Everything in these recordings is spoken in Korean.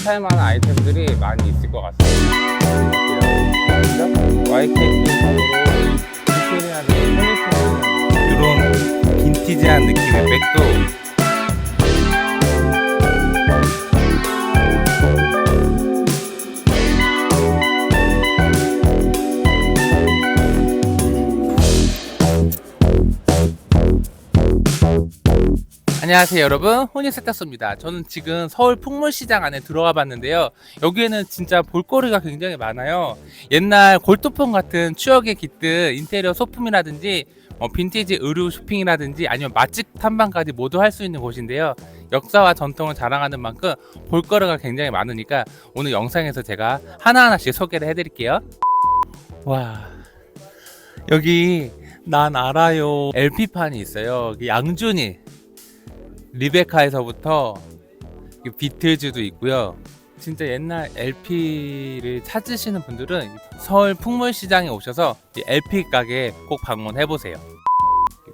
살만한 아이템들이 많이 있을 것 같습니다. YKT 디테일하게 퀄리티는 이런 빈티지한 느낌의 백도 안녕하세요 여러분. 혼이 세탁소입니다. 저는 지금 서울 풍물시장 안에 들어가 봤는데요. 여기에는 진짜 볼거리가 굉장히 많아요. 옛날 골드폰 같은 추억에 깃든 인테리어 소품이라든지 뭐 빈티지 의류 쇼핑이라든지 아니면 맛집 탐방까지 모두 할 수 있는 곳인데요. 역사와 전통을 자랑하는 만큼 볼거리가 굉장히 많으니까 오늘 영상에서 제가 하나하나씩 소개를 해드릴게요. 와 여기 난 알아요. LP판이 있어요. 양준이 리베카에서부터 이 비틀즈도 있고요. 진짜 옛날 LP를 찾으시는 분들은 서울 풍물시장에 오셔서 이 LP 가게 꼭 방문해 보세요.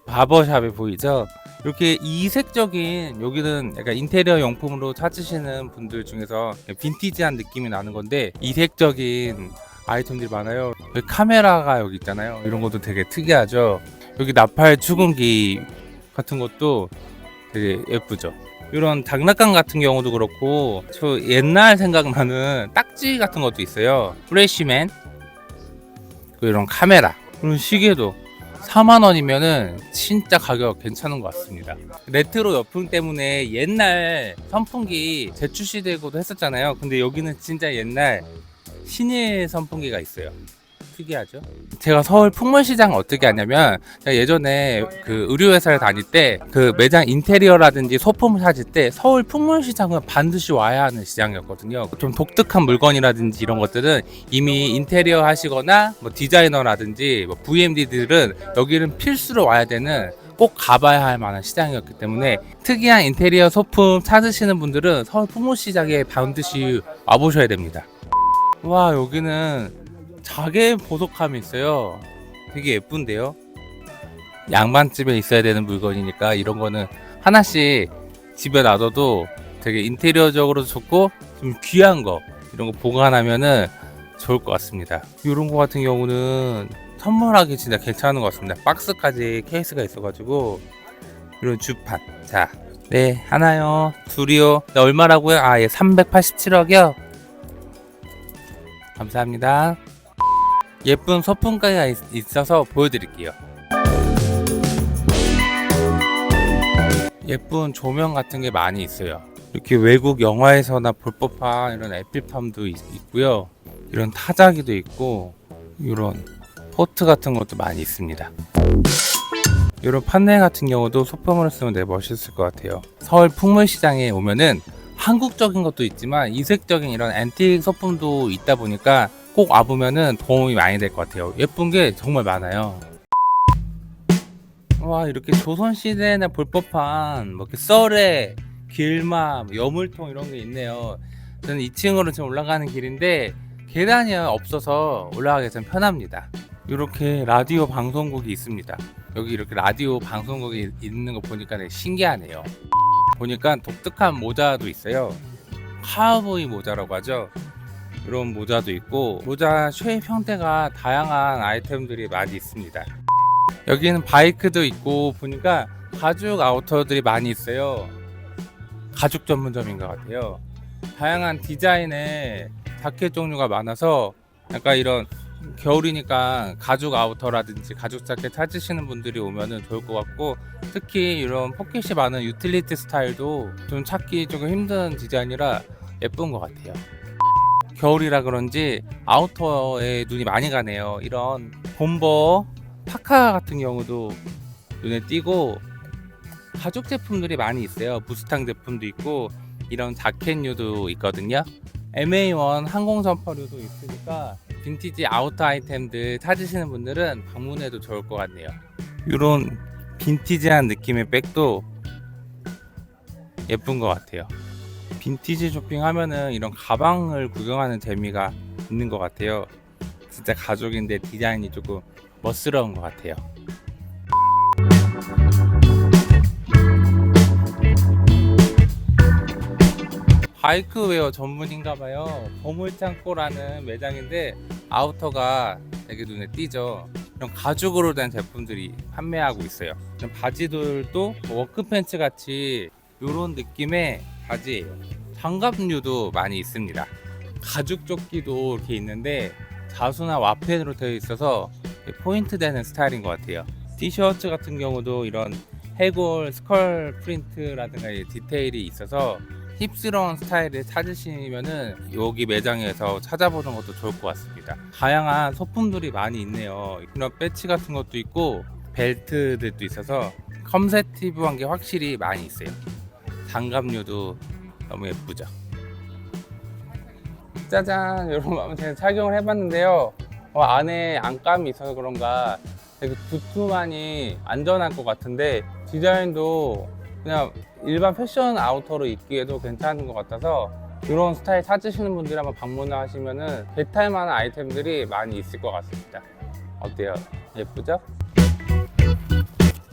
바버샵이 보이죠? 이렇게 이색적인 여기는 약간 인테리어 용품으로 찾으시는 분들 중에서 빈티지한 느낌이 나는 건데 이색적인 아이템들이 많아요. 여기 카메라가 여기 있잖아요. 이런 것도 되게 특이하죠. 여기 나팔 추궁기 같은 것도 되게 예쁘죠. 이런 장난감 같은 경우도 그렇고 저 옛날 생각나는 딱지 같은 것도 있어요. 플래시맨 그리고 이런 카메라 그런 시계도 4만 원이면은 진짜 가격 괜찮은 것 같습니다. 레트로 여품 때문에 옛날 선풍기 재출시되고도 했었잖아요. 근데 여기는 진짜 옛날 신일 선풍기가 있어요. 특이하죠. 제가 서울 풍물시장 어떻게 하냐면 제가 예전에 그 의류회사를 다닐 때 그 매장 인테리어라든지 소품을 사실 때 서울 풍물시장은 반드시 와야 하는 시장이었거든요. 좀 독특한 물건이라든지 이런 것들은 이미 인테리어 하시거나 뭐 디자이너라든지 뭐 VMD들은 여기는 필수로 와야 되는 꼭 가봐야 할 만한 시장이었기 때문에 특이한 인테리어 소품 찾으시는 분들은 서울 풍물시장에 반드시 와보셔야 됩니다. 와 여기는 자개 보석함이 있어요. 되게 예쁜데요. 양반집에 있어야 되는 물건이니까 이런 거는 하나씩 집에 놔둬도 되게 인테리어적으로 좋고 좀 귀한 거 이런 거 보관하면은 좋을 것 같습니다. 이런 거 같은 경우는 선물하기 진짜 괜찮은 것 같습니다. 박스까지 케이스가 있어가지고 이런 주판. 자, 네 하나요, 둘이요. 네, 얼마라고요? 아, 예, 387억이요. 감사합니다. 예쁜 소품가가 있- 있어서 보여드릴게요. 예쁜 조명 같은 게 많이 있어요. 이렇게 외국 영화에서나 볼 법한 이런 에피팜도 있, 있고요. 이런 타자기도 있고 이런 포트 같은 것도 많이 있습니다. 이런 판넬 같은 경우도 소품으로 쓰면 되게 멋있을 것 같아요. 서울 풍물시장에 오면은 한국적인 것도 있지만 이색적인 이런 앤틱 소품도 있다 보니까 꼭 와보면은 도움이 많이 될 것 같아요. 예쁜 게 정말 많아요. 와 이렇게 조선시대에나 볼 법한 뭐 이렇게 썰에 길마, 뭐 여물통 이런 게 있네요. 저는 2층으로 지금 올라가는 길인데 계단이 없어서 올라가기 좀 편합니다. 이렇게 라디오 방송국이 있습니다. 여기 이렇게 라디오 방송국이 있는 거 보니까 되게 신기하네요. 보니까 독특한 모자도 있어요. 카우보이 모자라고 하죠. 이런 모자도 있고 모자 쉐입 형태가 다양한 아이템들이 많이 있습니다. 여기는 바이크도 있고 보니까 가죽 아우터들이 많이 있어요. 가죽 전문점인 것 같아요. 다양한 디자인의 자켓 종류가 많아서 약간 이런 겨울이니까 가죽 아우터라든지 가죽 자켓 찾으시는 분들이 오면은 좋을 것 같고 특히 이런 포켓이 많은 유틸리티 스타일도 좀 찾기 조금 힘든 디자인이라 예쁜 것 같아요. 겨울이라 그런지 아우터에 눈이 많이 가네요. 이런 bom버 파카 같은 경우도 눈에 띄고 가죽 제품들이 많이 있어요. 부스탕 제품도 있고 이런 자켓류도 있거든요. MA1 항공선퍼류도 있으니까 빈티지 아우터 아이템들 찾으시는 분들은 방문해도 좋을 것 같네요. 이런 빈티지한 느낌의 백도 예쁜 것 같아요. 빈티지 쇼핑하면은 이런 가방을 구경하는 재미가 있는 것 같아요. 진짜 가죽인데 디자인이 조금 멋스러운 것 같아요. 바이크웨어 전문인가봐요. 보물창고라는 매장인데 아우터가 되게 눈에 띄죠. 이런 가죽으로 된 제품들이 판매하고 있어요. 바지들도 뭐 워크팬츠 같이 이런 느낌의 바지예요. 장갑류도 많이 있습니다. 가죽 조끼도 이렇게 있는데 자수나 와펜으로 되어 있어서 포인트 되는 스타일인 것 같아요. 티셔츠 같은 경우도 이런 해골 스컬 프린트라든가 이 디테일이 있어서 힙스러운 스타일을 찾으시면은 여기 매장에서 찾아보는 것도 좋을 것 같습니다. 다양한 소품들이 많이 있네요. 이런 배치 같은 것도 있고 벨트들도 있어서 컴세티브한 게 확실히 많이 있어요. 장갑류도 너무 예쁘죠. 짜잔 여러분 한번 제가 착용을 해봤는데요 어, 안에 안감이 있어서 그런가 되게 두툼하니 안전할 것 같은데 디자인도 그냥 일반 패션 아우터로 입기에도 괜찮은 것 같아서 이런 스타일 찾으시는 분들이 한번 방문을 하시면은 배탈 만한 아이템들이 많이 있을 것 같습니다 어때요? 예쁘죠?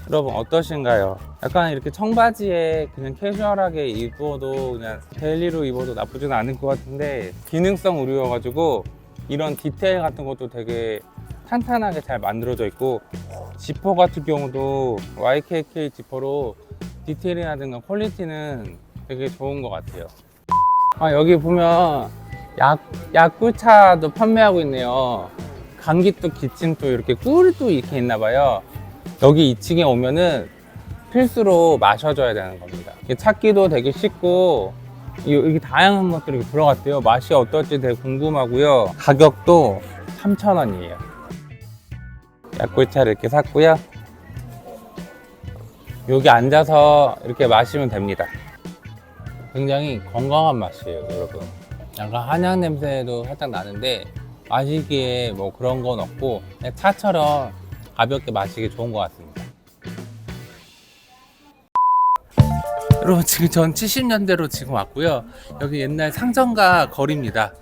여러분 어떠신가요? 약간 이렇게 청바지에 그냥 캐주얼하게 입어도 그냥 데일리로 입어도 나쁘진 않을 것 같은데 기능성 의류여가지고 이런 디테일 같은 것도 되게 탄탄하게 잘 만들어져 있고 지퍼 같은 경우도 YKK 지퍼로 디테일이라든가 퀄리티는 되게 좋은 것 같아요. 아 여기 보면 약, 약꿀차도 판매하고 있네요. 기침도 이렇게 꿀이 또 이렇게 있나 봐요 여기 2층에 오면은 필수로 마셔줘야 되는 겁니다. 이게 찾기도 되게 쉽고 이- 여기 다양한 것들이 들어갔대요. 맛이 어떨지 되게 궁금하고요. 가격도 3,000원이에요. 약골차를 이렇게 샀고요. 여기 앉아서 이렇게 마시면 됩니다. 굉장히 건강한 맛이에요, 여러분. 약간 한약 냄새도 살짝 나는데 마시기에 뭐 그런 건 없고 차처럼 가볍게 마시기 좋은 것 같습니다. 여러분 지금 전 70년대로 지금 왔고요. 여기 옛날 상점가 거리입니다.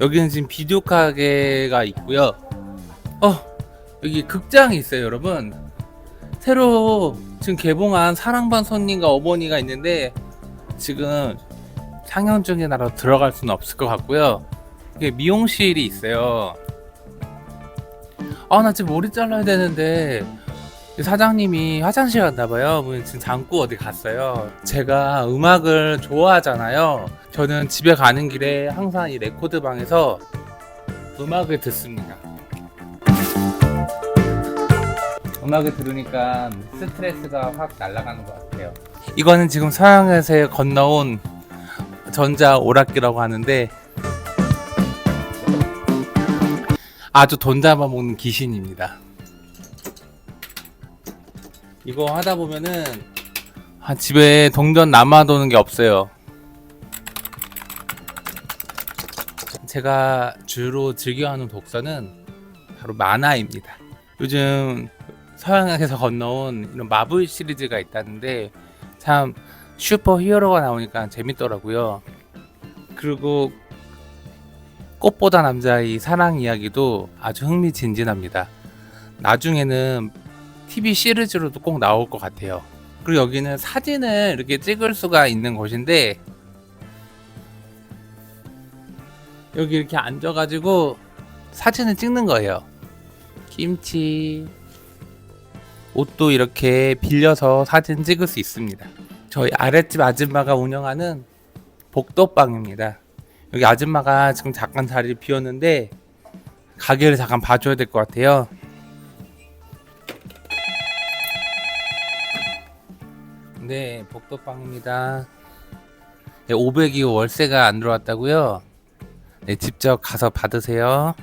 여기는 지금 비디오 가게가 있고요. 어 여기 극장이 있어요, 여러분. 새로 지금 개봉한 사랑반 손님과 어머니가 있는데 지금 상영 중이라서 들어갈 수는 없을 것 같고요. 이게 미용실이 있어요. 아 나 지금 머리 잘라야 되는데 사장님이 화장실 갔나 봐요. 뭐 지금 잠고 어디 갔어요. 제가 음악을 좋아하잖아요. 저는 집에 가는 길에 항상 이 레코드 방에서 음악을 듣습니다. 음악을 들으니까 스트레스가 확 날아가는 것 같아요. 이거는 지금 서양에서 건너온 전자 오락기라고 하는데 아주 돈 잡아먹는 귀신입니다. 이거 하다 보면은 아, 집에 동전 남아도는 게 없어요. 제가 주로 즐겨하는 독서는 바로 만화입니다. 요즘 서양에서 건너온 이런 마블 시리즈가 있다는데 참 슈퍼 히어로가 나오니까 재밌더라고요. 그리고 꽃보다 남자의 사랑 이야기도 아주 흥미진진합니다. 나중에는 TV 시리즈로도 꼭 나올 것 같아요. 그리고 여기는 사진을 이렇게 찍을 수가 있는 곳인데 여기 이렇게 앉아가지고 사진을 찍는 거예요. 김치 옷도 이렇게 빌려서 사진 찍을 수 있습니다. 저희 아랫집 아줌마가 운영하는 복도방입니다. 여기 아줌마가 지금 잠깐 자리를 비웠는데 가게를 잠깐 봐줘야 될 것 같아요. 네, 복도방입니다. 네, 500이 월세가 안 들어왔다고요? 네, 직접 가서 받으세요.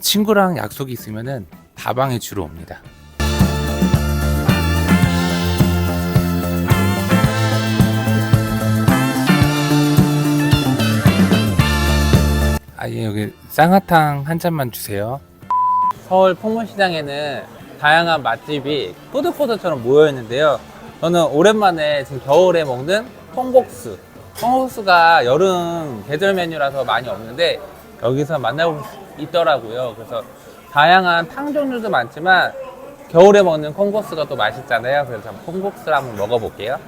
친구랑 약속이 있으면은 다방에 주로 옵니다. 예, 여기 쌍화탕 한 잔만 주세요. 서울 풍물시장에는 다양한 맛집이 푸드코드처럼 모여 있는데요. 저는 오랜만에 지금 겨울에 먹는 콩국수. 콩국수가 여름 계절 메뉴라서 많이 없는데 여기서 만나볼 수 있더라고요. 그래서 다양한 탕 종류도 많지만 겨울에 먹는 콩국수가 또 맛있잖아요. 그래서 콩국수를 한번 먹어볼게요.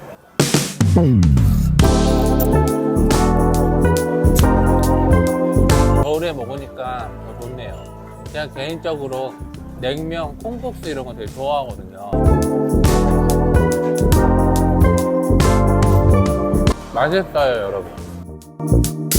오래 먹으니까 더 좋네요. 제가 개인적으로 냉면, 콩국수 이런 거 되게 좋아하거든요. 맛있어요, 여러분.